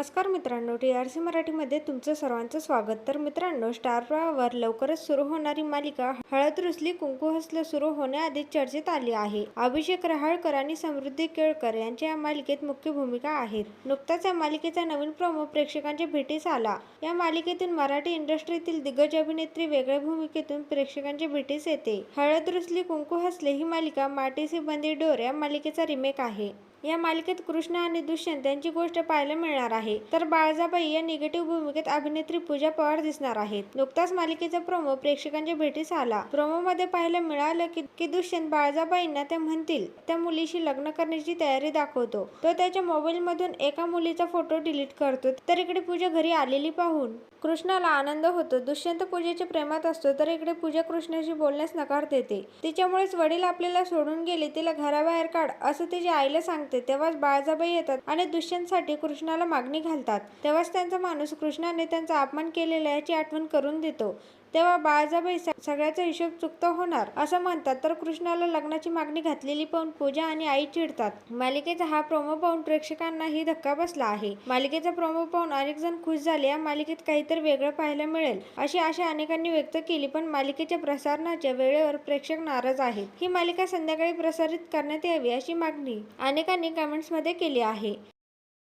नमस्कार मित्रांनो T R C मराठीमध्ये तुमचं सर्वांचं स्वागत. तर मित्रांनो स्टार प्रवाहावर लवकरच सुरू होणारी मालिका हळद रुसली कुंकू हसलं सुरू होण्याआधी चर्चेत आली आहे. अभिषेक रहाळकर आणि समृद्धी केळकर यांच्या या मालिकेत मुख्य भूमिका आहेत. नुकताच या मालिकेचा नवीन प्रोमो प्रेक्षकांच्या भेटीस आला. या मालिकेतून मराठी इंडस्ट्रीतील दिग्गज अभिनेत्री वेगळ्या भूमिकेतून प्रेक्षकांच्या भेटीस येते. हळद रुसली कुंकू हसले ही मालिका माटीसी बंदी डोर या मालिकेचा रिमेक आहे. या मालिकेत कृष्ण आणि दुष्यंत यांची गोष्ट पाहायला मिळणार आहे. तर बाळजाबाई या निगेटिव्ह भूमिकेत अभिनेत्री पूजा पवार दिसणार आहेत. नुकताच मालिकेचा प्रोमो प्रेक्षकांच्या भेटीस आला. प्रोमो मध्ये पाहायला मिळालं की की दुष्यंत बाळजाबाईंना त्या म्हणतील त्या मुलीशी लग्न करण्याची तयारी दाखवतो. तो त्याच्या मोबाईल मधून एका मुलीचा फोटो डिलीट करतो. तर इकडे पूजा घरी आलेली पाहून कृष्णाला आनंद होतो. दुष्यंत पूजेच्या प्रेमात असतो तर इकडे पूजा कृष्णाशी बोलण्यास नकार देते. तिच्यामुळेच वडील आपल्याला सोडून गेले तिला घराबाहेर काढ असं तिच्या आईला सांगते तेव्हाच बाळजाबाई येतात आणि दुष्यंतसाठी कृष्णाला मागणी घालतात. तेव्हाच त्यांचा माणूस कृष्णाने त्यांचा अपमान केलेला याची आठवण करून देतो. तेव्हा बाळजाबाई सगळ्याचा हिशोब चुकता होणार असं म्हणतात. तर कृष्णाला लग्नाची मागणी घातलेली पाहून पूजा आणि आई चिडतात. मालिकेचा हा प्रोमो पाहून प्रेक्षकांनाही धक्का बसला आहे. मालिकेचा प्रोमो पाहून अनेक जण खुश झाले. या मालिकेत काहीतरी वेगळं पाहायला मिळेल अशी आशा अनेकांनी व्यक्त केली पण मालिकेच्या प्रसारणाच्या वेळेवर प्रेक्षक नाराज आहेत. ही मालिका संध्याकाळी प्रसारित करण्यात यावी अशी मागणी अनेकांनी कमेंट्समध्ये केली आहे.